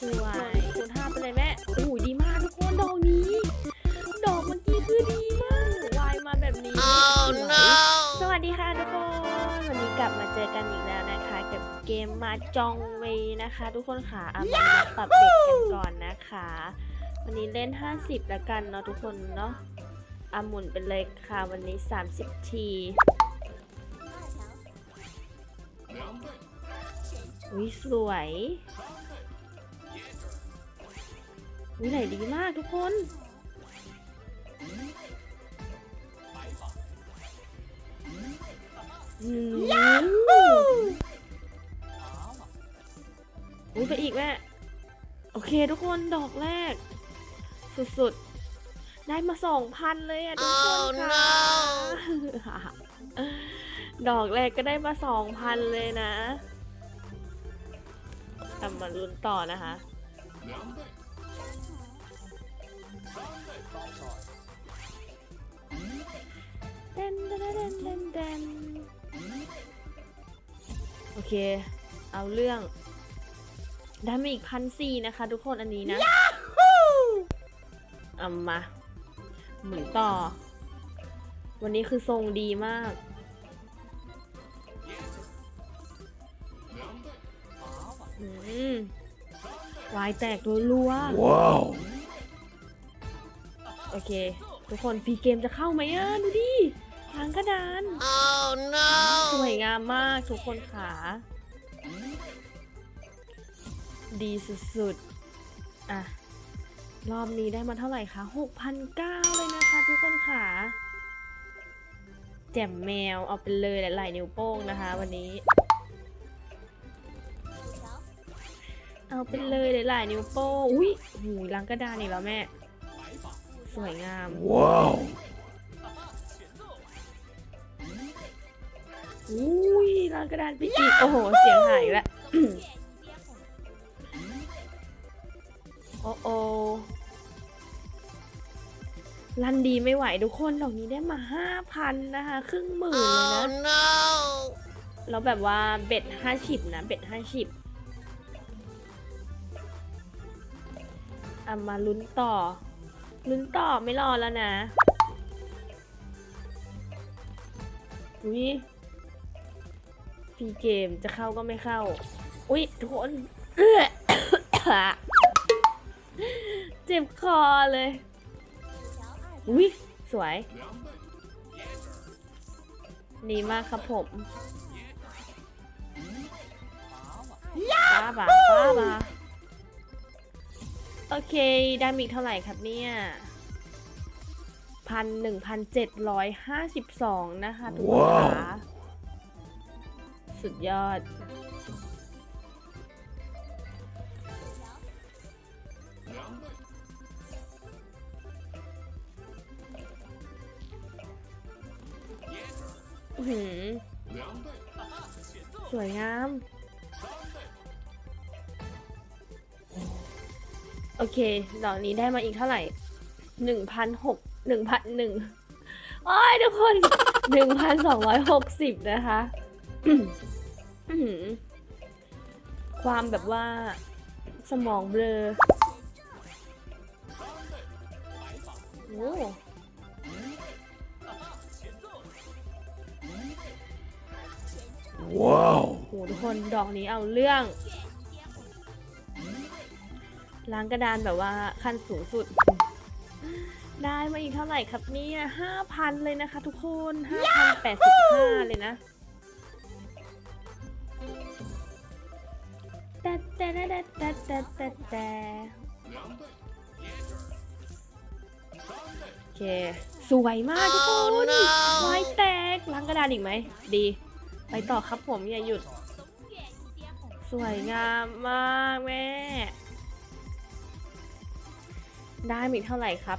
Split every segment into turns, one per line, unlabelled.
สวยคูณห้าไปเลยแม่โอ้โหดีมากทุกคนดอกนี้ ดอกเมื่อกี้คือดีมากวายมาแบบนี้
Oh
สวย
no!
สวัสดีค่ะทุกคน วันนี้กลับมาเจอกันอีกแล้วนะคะกับเกมมาจองเวย์นะคะ ทุกคนค่ะเอามาปรับเด็กกันก่อนนะคะ วันนี้เล่น 50แล้วกันเนาะทุกคนเนาะอาหมุนเป็นเลยค่ะวันนี้ 30 ทีอุ้ยสวย อุ้ยไหลดีมากทุกคนอืมอุ้ยไปอีกแม่โอเคทุกคนดอกแรก สุดๆ ได้มาสองพันเลยอะทุกคนค่ะ ดอกแรกก็ได้มาสองพันเลยนะทำมาลุ้นต่อนะคะ ดนเดนเดนเดนเดนโอเค เอาเรื่อง ได้มาอีกพันสี่นะคะทุกคนอันนี้นะเอามาหมุนต่อ วันนี้คือทรงดีมากอืมวายแตกรัวๆ
Wow!
โอเค ทุกคนฟรีเกมจะเข้าไหมอะ ดูดิ ทางกระดาน
Oh
สวยงามมากทุกคนขาดีสุดๆ อะ รอบนี้ได้มาเท่าไหร่คะ6,900เลยนะคะทุกคนขาแจ่มแมวเอาไปเลยหลายๆนิ้วโป้งนะคะ วันนี้ เอาไปเลยหลายๆนิ้วโป้ง อุ้ยหูลังกระดานอีกแล้วแม่ สวยงาม
Wow!
อุ้ยลังกระดานไปอีกโอ้โห เสียงหายอีกแล้วโอ้โอลันดีไม่ไหวทุกคนดอกนี้ได้มาห้าพันนะคะ ครึ่งหมื่นเลย
Oh
นะ
no!
แล้วแบบว่าเบ็ดห้าชิบนะเบ็ดห้าชิบเอามาลุ้นต่อ ลุ้นต่อไม่รอแล้วนะ อุ้ย ฟรีเกมจะเข้าก็ไม่เข้า อุ้ยทุกคนเจ็บคอเลย อุ้ยสวย ดีมากครับผมป้าบาป้าบาโอเคด้มีเท่าไหร่ครับเนี่ยพันหนึ่งพันเจ็ดร้อยห้าสิบสองนะคะทุกคนค่ะ สุดยอด หือสวยงาม โอเค ดอกนี้ได้มาอีกเท่าไหร่หนึ่งพันหกหนึ่งพันหนึ่งโอ้ยทุกคนหนึ่งพันสองร้อยหกสิบนะคะ ความแบบว่าสมองเบลอโอ้
Wow!
โหทุกคนดอกนี้เอาเรื่อง ล้างกระดานแบบว่าขั้นสูงสุด ได้มาอีกเท่าไหร่ครับเนี่ยห้าพันเลยนะคะทุกคนห้าพันแปดสิบห้าเลยนะ แต่แต่แต่แต่แต่แต่แต่โอเค สวยมากทุกค
Oh
น
no!
วายแตกล้างกระดานอีกไหม ดี ไปต่อครับผมอย่าหยุด สวยงามมากแม่ ได้มีเท่าไหร่ครับ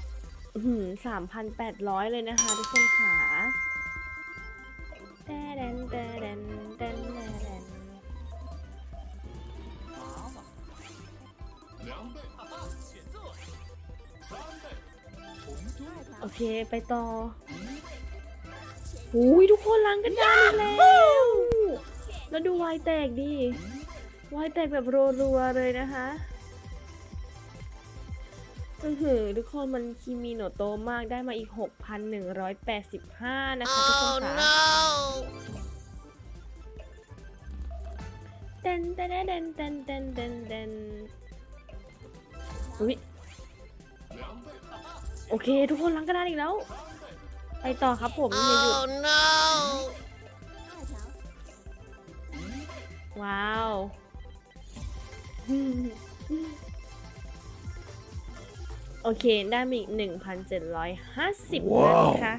สามพันแปดร้อยเลยนะคะทุกคนขา โอเคไปต่ออุ้ยทุกคนล้างกันดานอีกแล้ว แล้วดูวายแตกดิวายแตกแบบรัวๆเลยนะคะอือหือทุกคนมันคีมีโนโตมากได้มาอีก 6,185 นะคะ ทุกคนค่ะเต้นเต้นเต้นเต้นเต้นเต้นเต้นอุ้ย โอเค ทุกคนล้างกระดานอีกแล้ว ไปต่อครับผมอย่าหยุดว้าว โอเค ได้มาอีก1,750นะคะ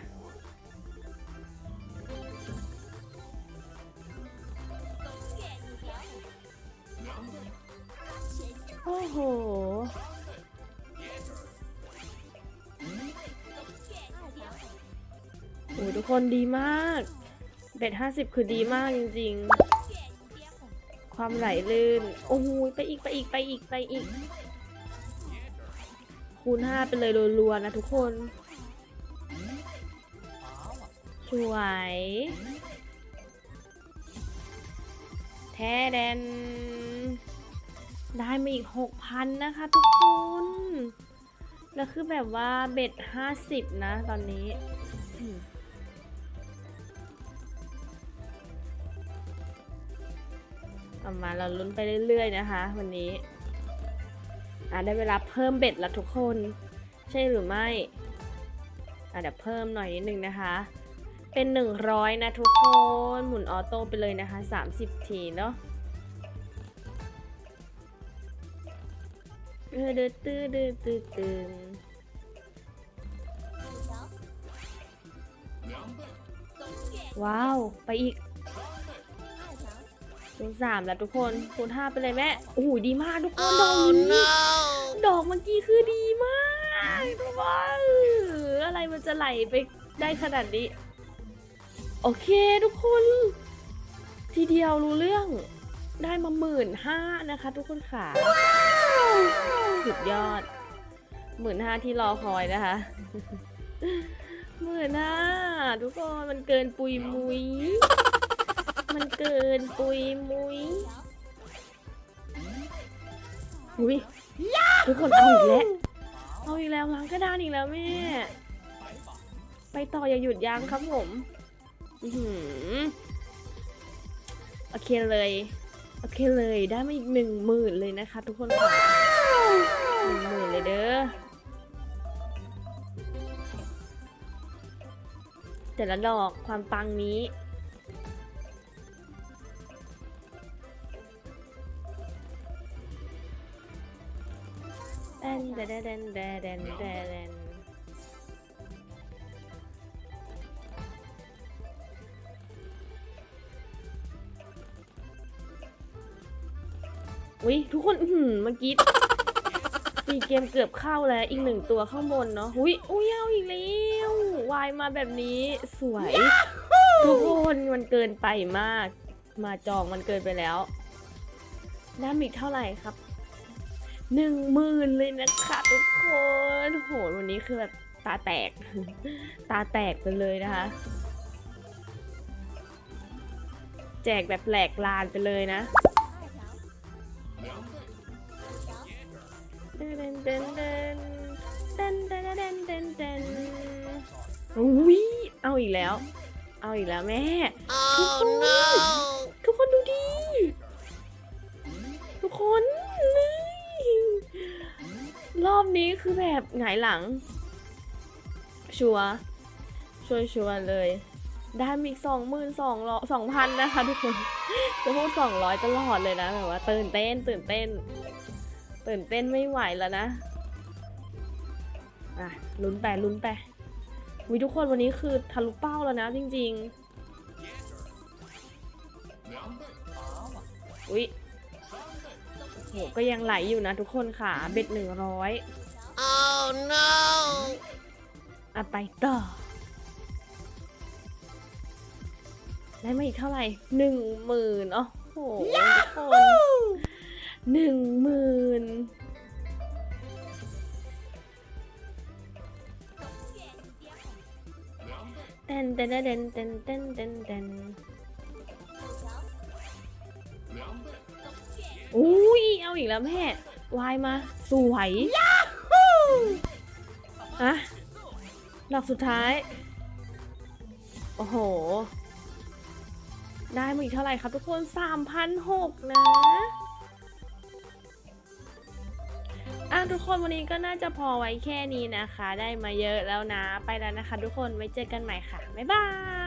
อ้ทุกคนดีมาก เบ็ดห้าสิบคือดีมากจริง ๆ ความไหลลื่น โอ้โหไปอีกไปอีกไปอีกไปอีก คูณห้าไปเลยรัวๆนะทุกคนสวยแท้แดน ได้มาอีกหกพันนะคะทุกคน แล้วคือแบบว่าเบ็ดห้าสิบนะตอนนี้ เอามาเราลุ้นไปเรื่อยๆนะคะ วันนี้อะได้เวลาเพิ่มเบ็ดแล้วทุกคน ใช่หรือไม่อะเดี๋ยวเพิ่มหน่อยนิดนึงนะคะ เป็น 100 นะทุกคนหมุนออโต้ไปเลยนะคะ 30 ทีเนาะเออดื้อตื้อดื้อตื้อว้าว ไปอีก คูณสามแล้วทุกคน คูณห้าไปเลยแม่ โอ้โหดีมากทุกคนดอกนี้ดอกเมื่อกี้คือดีมากทุกคนอะไรมันจะไหลไปได้ขนาดนี้ โอเคทุกคน ทีเดียวรู้เรื่องได้มาหมื่นห้านะคะ ทุกคนค่ะสุดยอดหมื่นห้าที่รอคอยนะคะหมื่นห้าทุกคนมันเกินปุยมุย มันเกินปุยมุยอุ้ยทุกคนเอาอีกแล้วเอาอีกแล้วล้างกระดานอีกแล้วแม่ ไปต่ออย่าหยุดยั้งครับผมอื้อหือโอเคเลย โอเคเลยได้มาอีกหนึ่งหมื่นเลยนะคะ ทุกคนค่ะหนึ่งหมื่นเลยเด้อแต่ละดอกความปังนี้ อุ้ยทุกคนอื้อหือเมื่อกี้สี่เกมเกือบเข้าแล้วอีกหนึ่งตัวข้างบนเนาะอุ้ยอุ้ยเอาอีกแล้ววายมาแบบนี้สวย ทุกคนมันเกินไปมาก มาจองมันเกินไปแล้วน้ำอีกเท่าไหร่ครับหนึ่งหมื่นเลยนะคะทุกคนโหวันนี้คือแบบตาแตก ตาแตกไปเลยนะคะ แจกแบบแหลกลานไปเลยนะ อุ้ยเอาอีกแล้ว เอาอีกแล้วแม่ ทุกคนทุกคนดูดิ ทุกคนนี่รอบนี้คือแบบหงายหลัง ชัวชัวร์ชัวเลย ได้มีสองหมื่นสองร้อสองพันนะคะทุกคน จะพูดสองร้อยตลอดเลยนะแบบว่าตื่นเต้นตื่นเต้น ตื่นเต้นไม่ไหวแล้วนะ อะ ลุ้นไปลุ้นไปวิทุกคนวันนี้คือทะลุเป้าแล้วนะจริงๆอุ๊ยโหก็ยังไหลอยู่นะทุกคนค่ะ เบ็ดหนึ่งร้อย
Oh no!
อะไปต่อได้มาอีกเท่าไหร่หนึ่งหมื่นโอ้โหทุกคน หนึ่งหมื่นเต้นเต้นเต้นเต้นเต้นเต้นเต้นอุ้ยเอาอีกแล้วแม่ วายมา สวยอะดอกสุดท้าย โอ้โห ได้มาอีกเท่าไหร่ครับทุกคนสามพันหกนะ อะทุกคนวันนี้ก็น่าจะพอไว้แค่นี้นะคะ ได้มาเยอะแล้วนะ ไปแล้วนะคะ ทุกคนไว้เจอกันใหม่ค่ะบ๊ายบาย